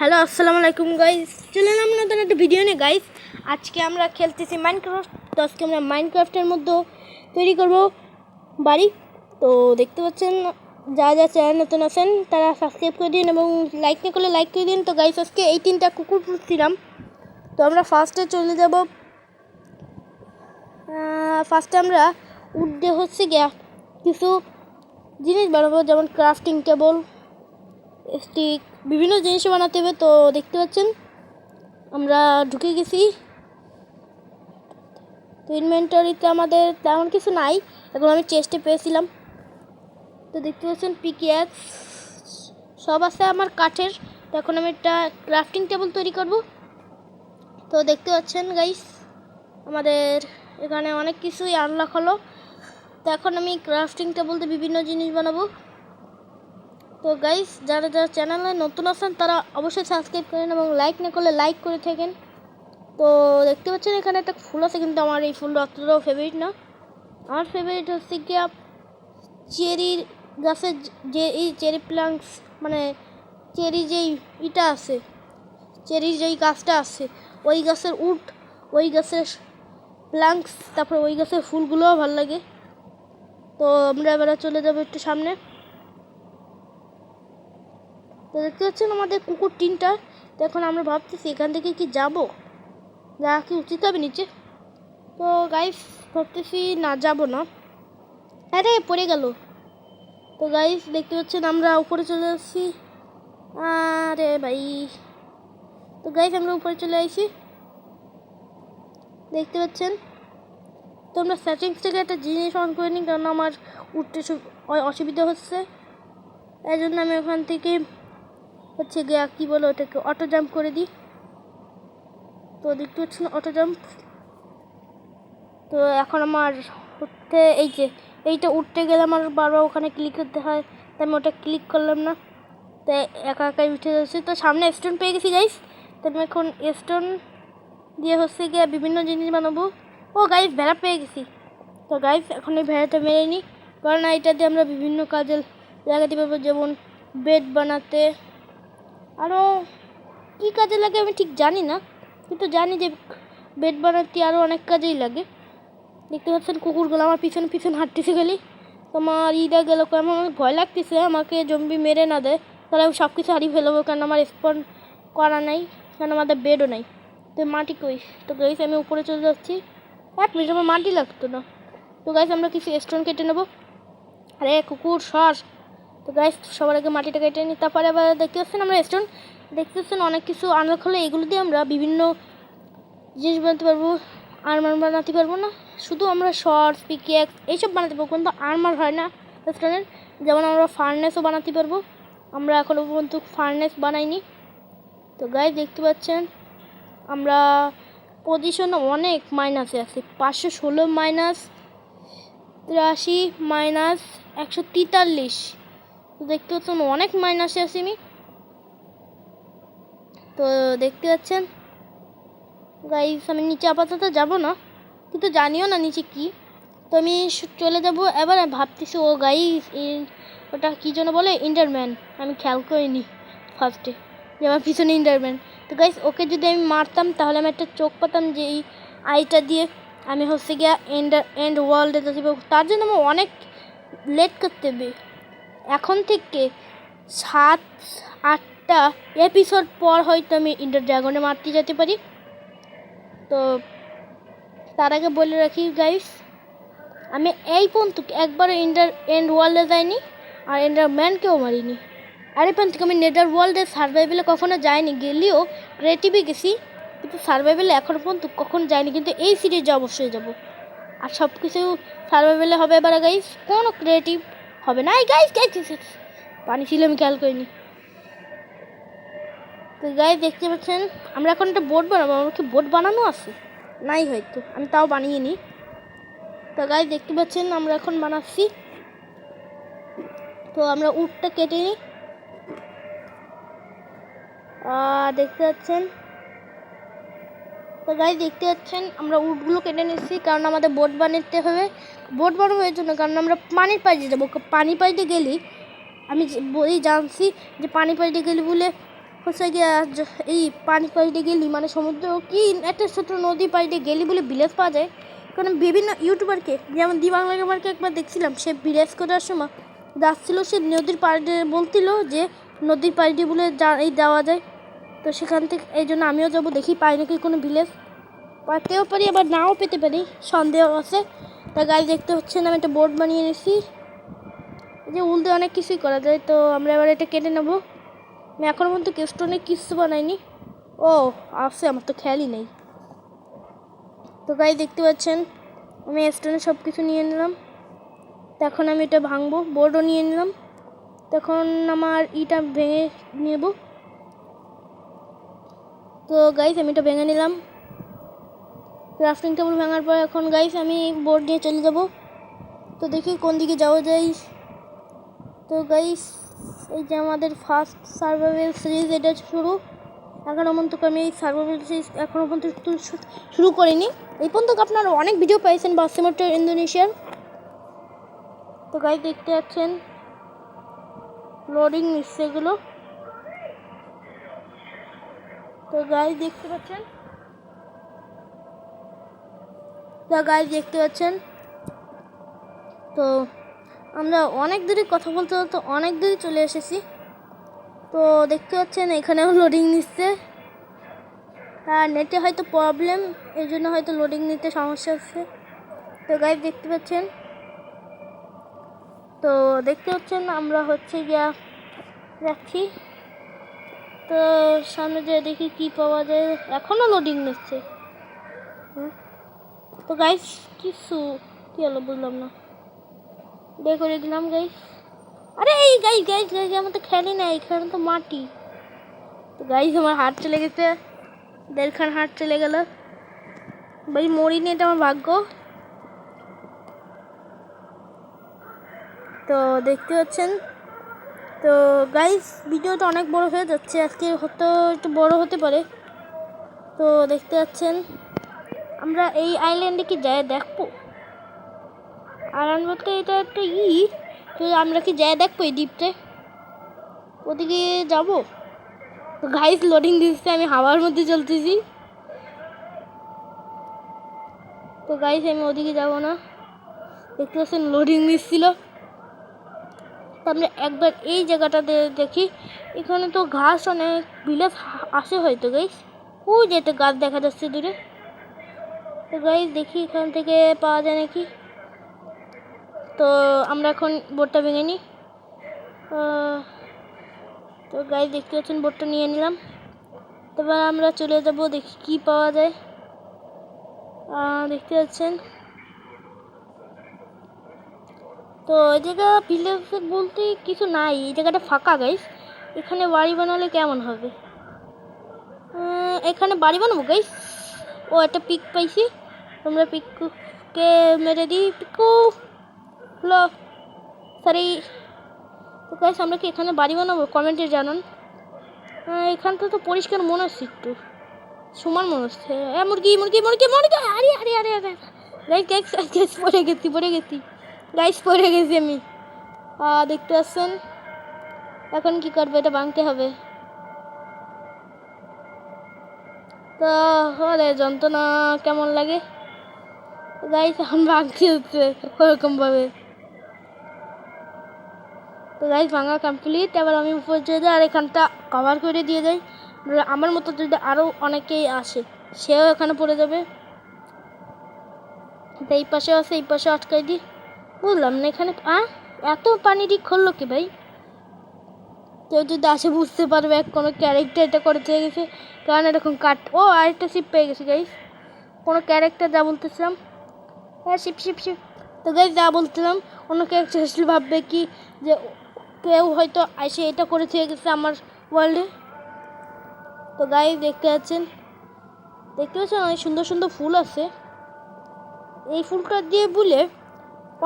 Hello, আসসালামু আলাইকুম guys চলে এলাম নতুন একটা ভিডিও নিয়ে গাইস আজকে আমরা খেলতেছি মাইনক্রাফট তো আজকে আমরা মাইনক্রাফটের মধ্যে তৈরি করব বাড়ি। তো দেখতে পাচ্ছেন, যা যা চ্যানেল নতুন আছেন, তারা সাবস্ক্রাইব করে দিন এবং লাইক না করলে লাইক করে দিন। তো গাইস আজকে এই তিনটা কুকুর পুষছিলাম তো আমরা ফার্স্টে চলে যাব। ফার্স্টে আমরা উডে হচ্ছে গিয়া কিছু জিনিস বানাবো, যেমন ক্রাফটিং টেবল স্টিক বিভিন্ন জিনিস বানাতে হবে, তো দেখতে পাচ্ছেন, আমরা ঢুকে গেছি। তো ইনভেন্টরিতে আমাদের তেমন কিছু নাই, এখন আমি চেস্টে পেয়েছিলাম। তো দেখতে পাচ্ছেন পিকিয়াক্স সব আছে আমার কাঠের। তো এখন আমি একটা ক্রাফটিং টেবিল তৈরি করব। তো দেখতে পাচ্ছেন গাইস আমাদের এখানে অনেক কিছুই আনলক হলো। তো এখন আমি ক্রাফটিং টেবিলতে বিভিন্ন জিনিস বানাবো। তো গাইস যারা যারা চ্যানেলে নতুন আছেন, তারা অবশ্যই সাবস্ক্রাইব করেন এবং লাইক না করলে লাইক করে থাকেন। তো দেখতে পাচ্ছেন এখানে একটা ফুল আছে, কিন্তু আমার এই ফুলটা অতটাও ফেভারিট না। আমার ফেভারিট হচ্ছে কি চেরির গাছের যে এই চেরি প্লান্টস মানে চেরি যেই ইটা আছে চেরির যেই গাছটা আছে, ওই গাছের উট, ওই গাছের প্লান্টস তারপর ওই গাছের ফুলগুলোও ভালো লাগে। তো আমরা এবারে চলে যাব একটু সামনে। তো দেখতে পাচ্ছেন আমাদের কুকুর টিনটা? তো এখন আমরা ভাবতেছি এখান থেকে কি যাব? যা কি উচিত হবে নিচে? তো গাইস ভাবতেছি না, যাব না। আরে পড়ে গেল। তো গাইস দেখতে পাচ্ছেন আমরা উপরে চলে আসছি। আরে ভাই। তো গাইস আমরা উপরে চলে আসি দেখতে পাচ্ছেন? তো আমরা সেটিংস থেকে একটা জিনিস অন করে নিই কারণ আমার উঠতে অসুবিধা হচ্ছে। এই জন্য আমি ওখান থেকে হচ্ছে গিয়া, কী বলো ওটাকে অটো জাম্প করে দিই। তো দেখতে পাচ্ছি না অটো জাম্প তো এখন আমার উঠতে এই যে, এইটা উঠতে গেলে আমার বারবার ওখানে ক্লিক করতে হয়। তাই আমি ওটা ক্লিক করলাম না। তাই একা একাই উঠে যাচ্ছি। তো সামনে স্টোন পেয়ে গেছি গাইস তো আমি এখন স্টোন দিয়ে হচ্ছে গিয়ে বিভিন্ন জিনিস বানাবো। ও গাইস ভেড়া পেয়ে গেছি। তো গাইস এখন এই ভেড়াটা মেরে নিই। কারণ এটা দিয়ে আমরা বিভিন্ন কাজে লাগাতে পারব যেমন বেড বানাতে আরও কী কাজে লাগে আমি ঠিক জানি না। কিন্তু জানি যে বেড বানাতে আরও অনেক কাজেই লাগে। দেখতে পাচ্ছেন কুকুরগুলো আমার পিছনে পিছনে হাঁটতেছে গেলি তোমার ইটা গেল কেমন আমার ভয় লাগতেছে, আমাকে জম্বি মেরে না দেয়। তাহলে আমি সব কিছু হারিয়ে ফেলব কারণ আমার স্পন করা নাই কারণ আমাদের বেডও নাই? তো মাটি কই? তো গাইস আমি উপরে চলে যাচ্ছি। এক মিনিট আমার মাটি লাগতো না। তো গাইস আমরা কিছু স্টোন কেটে নেব। আরে কুকুর, সর! তো গাইস সবার আগে মাটিটা কেটে নিই, তারপরে আবার দেখতে পাচ্ছেন আমরা স্টোন দেখতে পাচ্ছেন অনেক কিছু আনলক হলে এগুলো দিয়ে আমরা বিভিন্ন জিনিস বানাতে পারব আর্মার বানাতে পারব না, শুধু আমরা শর্টস পিকেক্স এইসব বানাতে পারব, কিন্তু আর্মার হয় না স্টোনের যেমন আমরা ফার্নেসও বানাতে পারব, আমরা এখনও পর্যন্ত ফার্নেস বানাইনি। তো গাইস দেখতে পাচ্ছেন, আমরা পজিশন অনেক মাইনাসে আছে পাঁচশো ষোলো মাইনাস তিরাশি মাইনাস একশো তেতাল্লিশ। দেখতে পাচ্ছেন অনেক মাইনাসে আছি আমি। তো দেখতে পাচ্ছেন? গাইস আমি নিচে আপাতত যাব না, কিন্তু জানিও না নিচে কি। তো আমি চলে যাব, এবার ভাবতেছি, ও গাইস ওটা কী জন্য বলে? ইন্টারম্যান আমি খেয়াল করিনি ফার্স্টে যে আমার পিছনে ইন্টারম্যান তো গাইস ওকে যদি আমি মারতাম, তাহলে আমি একটা চোখ পাতাম যে এই আইটা দিয়ে আমি হচ্ছে গিয়া এন্ড এন্ড ওয়ার্ল্ডে পারব তার জন্য আমার অনেক লেট করতে হবে। এখন থেকে সাত, আটটা এপিসোড পর হয়তো আমি ইন্টার ড্রাগনে মারতে যেতে পারি। তো তার আগে বলে রাখি গাইস আমি এই পর্যন্ত একবারও ইন্টার এন্ড ওয়ার্ল্ডে যাইনি আর এন্ডার ম্যানকেও মারিনি। আর এই পর্যন্ত আমি নেদার ওয়ার্ল্ডে সার্ভাইভেলে কখনো যাইনি, গেলেও ক্রিয়েটিভে গেছি, কিন্তু সার্ভাইভেলে এখনও পর্যন্ত কখনো যাইনি, কিন্তু এই সিরিজে অবশ্যই যাব। আর সব কিছু সার্ভাইভেলে হবে এবার গাইস কোনো ক্রিয়েটিভ হবে না। এই গাইস গাইস পানি ছিল, আমি খেয়াল করিনি। তো গাইস দেখতে পাচ্ছেন, আমরা এখন একটা বোট বানাবো। আমার কি বোট বানানো আছে? নাই হয়তো, আমি তাও বানিয়ে নিই তো গাইস দেখতে পাচ্ছেন, আমরা এখন বানাচ্ছি। তো আমরা উটটা কেটে নিই আর দেখতে পাচ্ছেন তো গাই দেখতে পাচ্ছেন, আমরা উটগুলো কেটে নিচ্ছি, কারণ আমাদের বোট বানাতে হবে। বোট বানাবো এর জন্য, কারণ আমরা পানির পাইতে যাব। পানি পাইতে গেলে, আমি বই জানছি যে পানি পাইতে গেলে বলে হচ্ছে গিয়ে এই পানি পাড়িতে গেলি মানে সমুদ্র কি একটা ছোট নদী পাড়িতে গেলি বলে ভিলেজ পাওয়া যায়। কারণ বিভিন্ন ইউটিউবারকে যেমন দি বাংলা গেমারকে একবার দেখছিলাম, সে ভিলেজ করার সময় যাচ্ছিল, সে নদীর পাড়ে বলছিল যে নদীর পাড়িতে বলে যা এই দেওয়া যায়। তো সেখান থেকে, এই জন্য আমিও যাব, দেখি পাই নাকি কোনো ভিলেজ পাতেও পারি, আবার নাও পেতে পারি, সন্দেহ আছে। তা গাড়ি দেখতে হচ্ছে না, আমি একটা বোর্ড বানিয়ে নিয়েছি যে উল দিয়ে অনেক কিছুই করা যায়, তো আমরা এবার এটা কেটে নেব। আমি এখনও পর্যন্ত কেস্টনে কিছু বানাইনি। ও, আছে, আমার তো খেয়ালই নেই। তো গাই দেখতে পাচ্ছেন, আমি স্টোনে সব কিছু নিয়ে নিলাম। তখন আমি এটা ভাঙবো বোর্ডও নিয়ে নিলাম। তখন আমার ইটা ভেঙে নেব। তো গাইস আমি এটা ভেঙে নিলাম। ক্রাফটিং টেবিল ভাঙার পর এখন গাইস আমি বোর্ড নিয়ে চলে যাব। তো দেখি কোন দিকে যাওয়া যায়। তো গাইস এই যে আমাদের ফার্স্ট সার্ভাইভাল সিরিজ এটা শুরু। এখনও পর্যন্ত আমি এই সার্ভাইভাল সিরিজ এখনও পর্যন্ত শুরু করিনি। এই পর্যন্ত আপনারা অনেক ভিডিও পাইছেন বাসিমোটর ইন্দোনেশিয়ার তো গাইস দেখতে পাচ্ছেন। লোডিং নিচ্ছে এগুলো। তো গাইস দেখতে পাচ্ছেন? তো গাইস দেখতে পাচ্ছেন? তো আমরা অনেক দূরে কথা বলতে বলতে অনেক দূরে চলে এসেছি। তো দেখতে পাচ্ছেন, এখানেও লোডিং নিচ্ছে। আর নেটে হয়তো প্রবলেম এই জন্য হয়তো লোডিং নিতে সমস্যা হচ্ছে। তো গাইড দেখতে পাচ্ছেন? তো দেখতে পাচ্ছেন, আমরা হচ্ছে গিয়া যাচ্ছি। তো সামনে যে দেখি কি পাওয়া যায়। এখনও লোডিং নিচ্ছে। হুম। তো গাইস কিছু কী হলো বুঝলাম না। বে করে দিলাম গাইস আরে এই গাইস গাইস গাইস আমার তো খেলি না এখানে তো মাটি। তো গাইস আমার হাত চলে গেছে। দেড়খান হাত চলে গেল। ভাই মরিনি এটা আমার ভাগ্য। তো দেখতে পাচ্ছেন তো গাইস ভিডিওটা অনেক বড় হয়ে যাচ্ছে। আজকে হয়তো একটু বড় হতে পারে। তো দেখতে পাচ্ছেন, আমরা এই আইল্যান্ডে কি যাই দেখব? আরান এটা একটা ই, তো আমরা কি যাই দেখব এই দ্বীপতে ওদিকে যাব? তো গাইস লোডিং দিচ্ছে, আমি হাওয়ার মধ্যে চলতেছি। তো গাইস আমি ওদিকে যাব না। দেখতে পাচ্ছেন লোডিং দিচ্ছিল তো আমরা একবার এই জায়গাটাতে দেখি। এখানে তো ঘাস অনেক বিলাস আসে হয়তো গাইস ওই যেতে গাছ দেখা যাচ্ছে দূরে। তো গাইস দেখি এখান থেকে পাওয়া যায় নাকি। তো আমরা এখন বোটটা ভেঙে নিই। তো গাইস দেখতে পাচ্ছেন, বোটটা নিয়ে নিলাম। এবার আমরা চলে যাব, দেখি কি পাওয়া যায়। দেখতে পাচ্ছেন তো এই জায়গা ভিলেজ বলতে কিছু নাই, এই জায়গাটা ফাঁকা গাইস এখানে বাড়ি বানালে কেমন হবে? এখানে বাড়ি বানাবো গাইস ও, একটা পিক পাইছি। তোমরা পিককে মেরে দিই পিকু হলো সরি গাইস আমরা কি এখানে বাড়ি বানাবো? কমেন্টে জানান। এখানটা তো পরিষ্কার মনে হচ্ছে একটু। সমান মনে হচ্ছে। মুরগি মুরগি মুরগি মুরগি! আরে আরে আরে আরে গাইস গাইস গাইস পড়ে গেছি পড়ে গেছি। গাইস পড়ে গেছি আমি। দেখতে পাচ্ছেন? এখন কি করব, এটা ভাঙতে হবে। তো আরে যন্ত্রণা কেমন লাগে? গাইস এখন ভাঙতে হচ্ছে, ওরকমভাবে। তো গাইস ভাঙা কমপ্লিট এবার আমি উপরে চলে যাই আর এখানটা কভার করে দিয়ে যাই আমার মতো যদি আরও অনেকেই আসে, সেও এখানে পড়ে যাবে। এই পাশে আছে, এই পাশে আটকাই দিই। বুঝলাম না, এখানে আ এত পানি ঠিক করল কি ভাই? কেউ যদি আসে বুঝতে পারবে কোনো ক্যারেক্টার এটা করে থেকে গেছে। কারণ এরকম কাট ও, আরেকটা শিপ পেয়ে গেছে গাইস কোনো ক্যারেক্টার যা বলতেছিলাম। হ্যাঁ শিপ শিপ শিপ তো গাইস যা বলছিলাম অন্য ক্যারেক্টার আসলে ভাববে কি যে কেউ হয়তো এসে এটা করে থেকে গেছে আমার ওয়ার্ল্ডে তো গাইস দেখতে পাচ্ছেন। দেখতে পাচ্ছেন, অনেক সুন্দর সুন্দর ফুল আছে। এই ফুলটা দিয়ে বলে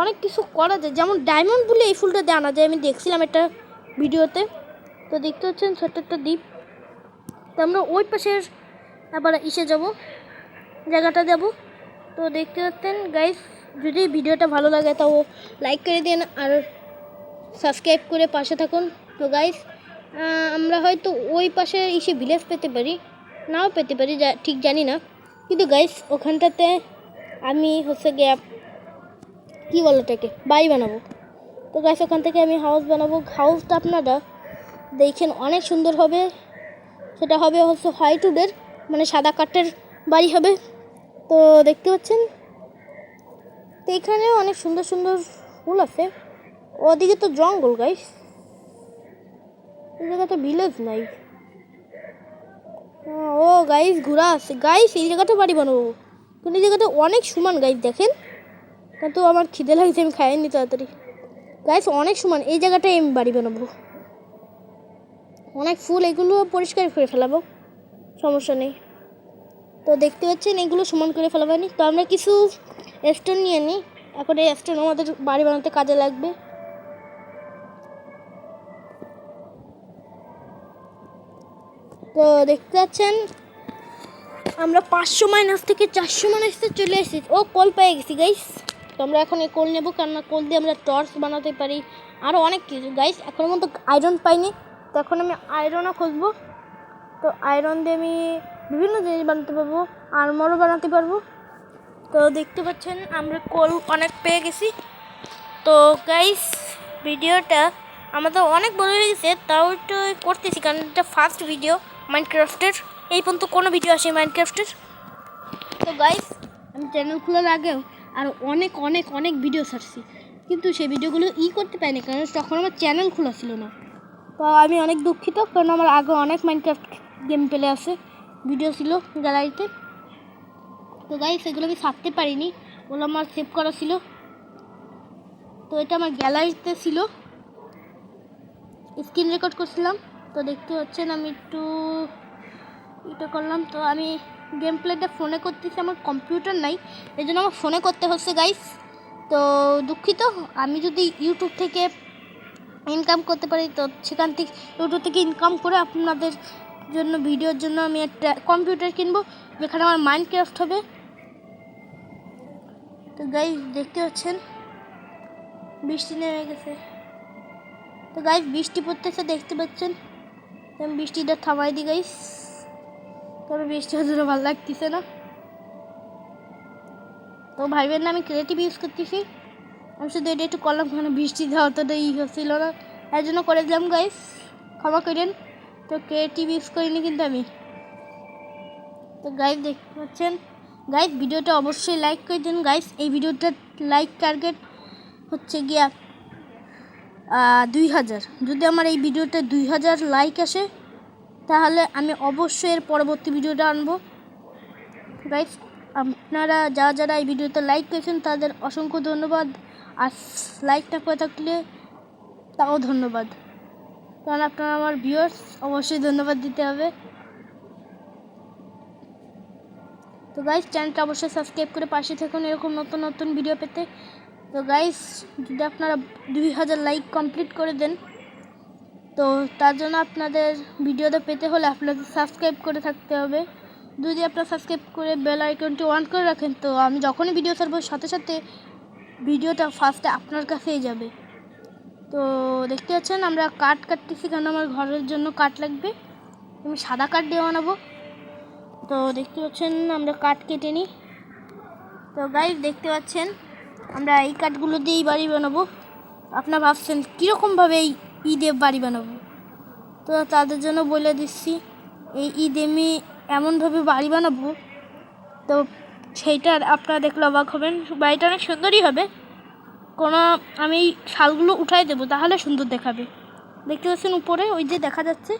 অনেক কিছু করা যায়। যেমন ডায়মন্ড বলে এই ফুলটা দিয়ে আনা যায়, আমি দেখছিলাম একটা ভিডিওতে। তো দেখতে হচ্ছেন ছোট্ট একটা দ্বীপ। তো আমরা ওই পাশের আবার ইসে যাব, জায়গাটা যাব তো দেখতে পাচ্ছেন গাইস যদি ভিডিওটা ভালো লাগে তাও লাইক করে দিন আর সাবস্ক্রাইব করে পাশে থাকুন। তো গাইস আমরা হয়তো ওই পাশে এসে ভিলেজ পেতে পারি, নাও পেতে পারি, যা ঠিক জানি না। কিন্তু গাইস ওখানটাতে আমি হচ্ছে গিয়ে কী বলে এটাকে? বাড়ি বানাবো। তো গাইস ওখান থেকে আমি হাউস বানাবো। হাউসটা আপনারা দেখেন অনেক সুন্দর হবে। সেটা হবে হচ্ছে হোয়াইট উডের মানে সাদা কাঠের বাড়ি হবে। তো দেখতে পাচ্ছেন? তো এখানেও অনেক সুন্দর সুন্দর ফুল আছে। ওদিকে তো জঙ্গল গাইস এই জায়গাটা ভিলেজ নাই। ও গাইস ঘোরা আছে। গাইস এই জায়গাটা বাড়ি বানাবো। কিন্তু এই জায়গাটা অনেক সমান গাইস দেখেন। কিন্তু আমার খিদে লাগছে, আমি খাইনি তাড়াতাড়ি। গাইস অনেক সমান, এই জায়গাটায় আমি বাড়ি বানাবো। অনেক ফুল, এগুলো পরিষ্কার করে ফেলাবো, সমস্যা নেই। তো দেখতে পাচ্ছেন, এগুলো সমান করে ফেলাবো নি তো আমরা কিছু স্টোন নিয়ে নিই এখন এই স্টোন আমাদের বাড়ি বানাতে কাজে লাগবে। তো দেখতে পাচ্ছেন, আমরা পাঁচশো মাইনাস থেকে চারশো মাইনাসে চলে এসেছি। ও, কল পেয়ে গেছি গাইস তো আমরা এখন এই কল নেব, কেননা কোল দিয়ে আমরা টর্চ বানাতে পারি। আরও অনেক কিছু। গাইস এখনও মতো আয়রন পাইনি। তো এখন আমি আয়রনও খুঁজবো। তো আয়রন দিয়ে আমি বিভিন্ন জিনিস বানাতে পারব আর্মারও বানাতে পারব। তো দেখতে পাচ্ছেন, আমরা কোল অনেক পেয়ে গেছি। তো গাইস ভিডিওটা আমাদের অনেক বড় হয়ে গেছে, তাও একটু করতেছি, কারণ এটা ফার্স্ট ভিডিও মাইনক্রাফটের এই পর্যন্ত কোনো ভিডিও আসে মাইনক্রাফটের তো গাইস আমি চ্যানেল খোলার আগেও আর অনেক অনেক অনেক ভিডিও ছাড়ছি। কিন্তু সেই ভিডিওগুলো ই করতে পারিনি, কারণ তখন আমার চ্যানেল খোলা ছিল না। তো আমি অনেক দুঃখিত, কারণ আমার আগে অনেক মাইনক্রাফট গেম পেলে আছে ভিডিও ছিল গ্যালারিতে তো গাই সেগুলো আমি ছাড়তে পারিনি, ওগুলো আমার সেভ করা ছিল। তো এটা আমার গ্যালারিতে ছিল। স্ক্রিন রেকর্ড করছিলাম, তো দেখতে পাচ্ছেন আমি একটু, এটা করলাম, তো আমি গেম প্লেটা ফোনে করতেছি, আমার কম্পিউটার নাই এই জন্য আমার ফোনে করতে হচ্ছে গাইস তো দুঃখিত, আমি যদি ইউটিউব থেকে ইনকাম করতে পারি, তো সেখান থেকে ইউটিউব থেকে ইনকাম করে আপনাদের জন্য ভিডিওর জন্য আমি একটা কম্পিউটার কিনবো, যেখানে আমার মাইন্ড ক্রাফট হবে। তো গাইস দেখতে পাচ্ছেন, বৃষ্টি নেমে গেছে। তো গাইস বৃষ্টি পড়তেছে, দেখতে পাচ্ছেন। বৃষ্টিটা থামাই দিই গাইস তবে বৃষ্টি হতে ভালো লাগতেছে না? তো ভাইবেন না, আমি ক্রিয়েটিভ ইউজ করতেছি। আমি শুধু এটা একটু করলাম কারণ বৃষ্টি দেওয়া অতটা ই হচ্ছিল না। এর জন্য করে দিলাম গাইস ক্ষমা করেন। তো ক্রিয়েটিভ ইউজ করিনি কিন্তু আমি। তো গাইস দেখতে পাচ্ছেন? গাইস ভিডিওটা অবশ্যই লাইক করে দিন গাইস এই ভিডিওটার লাইক টার্গেট হচ্ছে গিয়া দুই হাজার। যদি আমার এই ভিডিওটা দুই হাজার লাইক আসে তাহলে আমি অবশ্যই এর পরবর্তী ভিডিওটা আনব। গাইস আপনারা যারা যারা এই ভিডিওতে লাইক করেছেন, তাদের অসংখ্য ধন্যবাদ। আর লাইক না করে থাকলে তাও ধন্যবাদ। কারণ আপনারা আমার ভিউয়ার্স অবশ্যই ধন্যবাদ দিতে হবে। তো গাইস চ্যানেলটা অবশ্যই সাবস্ক্রাইব করে পাশে থাকুন এরকম নতুন নতুন ভিডিও পেতে। তো গাইস যদি আপনারা দুই হাজার লাইক কমপ্লিট করে দেন তো তার জন্য আপনাদের ভিডিওটা পেতে হলে আপনাদের সাবস্ক্রাইব করে থাকতে হবে। যদি আপনারা সাবস্ক্রাইব করে বেল আইকনটি অন করে রাখেন, তো আমি যখনই ভিডিও ছাড়বো, সাথে সাথে ভিডিওটা ফার্স্টে আপনার কাছেই যাবে। তো দেখতে পাচ্ছেন, আমরা কাঠ কাটতেছি কারণ আমার ঘরের জন্য কাঠ লাগবে। আমি সাদা কাঠ দিয়ে বানাবো। তো দেখতে পাচ্ছেন, আমরা কাঠ কেটে নিই। তো গাইজ দেখতে পাচ্ছেন, আমরা এই কাঠগুলো দিয়েই বাড়ি বানাবো। আপনারা ভাবছেন, কীরকমভাবে এই ঈদে বাড়ি বানাবো। তো তাদের জন্য বলে দিচ্ছি, এই ঈদে আমি এমনভাবে বাড়ি বানাবো, তো সেইটার আপনারা দেখলে অবাক হবেন। বাড়িটা অনেক সুন্দরই হবে। কোনো আমি শালগুলো উঠাই দেবো, তাহলে সুন্দর দেখাবে। দেখতে পাচ্ছেন উপরে, ওই যে দেখা যাচ্ছে।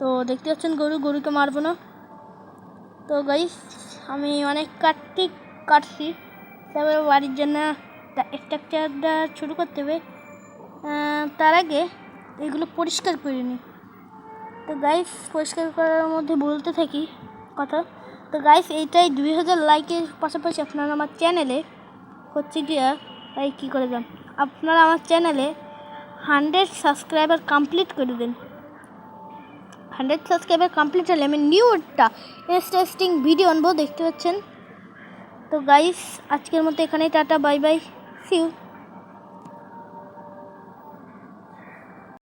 তো দেখতে পাচ্ছেন গরু, গরুকে মারবো না। তো গাইস আমি অনেক কাটতে কাটছি। তারপরে বাড়ির জন্য স্ট্রাকচারটা শুরু করতে হবে। তার আগে এগুলো পরিষ্কার করে নিই তো গাইস পরিষ্কার করার মধ্যে বলতে থাকি কথা। তো গাইস এইটাই দুই হাজার লাইকের পাশাপাশি আপনারা আমার চ্যানেলে হচ্ছে গিয়া তাই কী করে যান আপনারা আমার চ্যানেলে হান্ড্রেড সাবস্ক্রাইবার কমপ্লিট করে দিন। হান্ড্রেড সাবস্ক্রাইবার কমপ্লিট হলে আমি নিউ একটা ইন্টারেস্টিং ভিডিও আনব, দেখতে পাচ্ছেন? তো গাইস আজকের মতো এখানেই, tata bye bye see you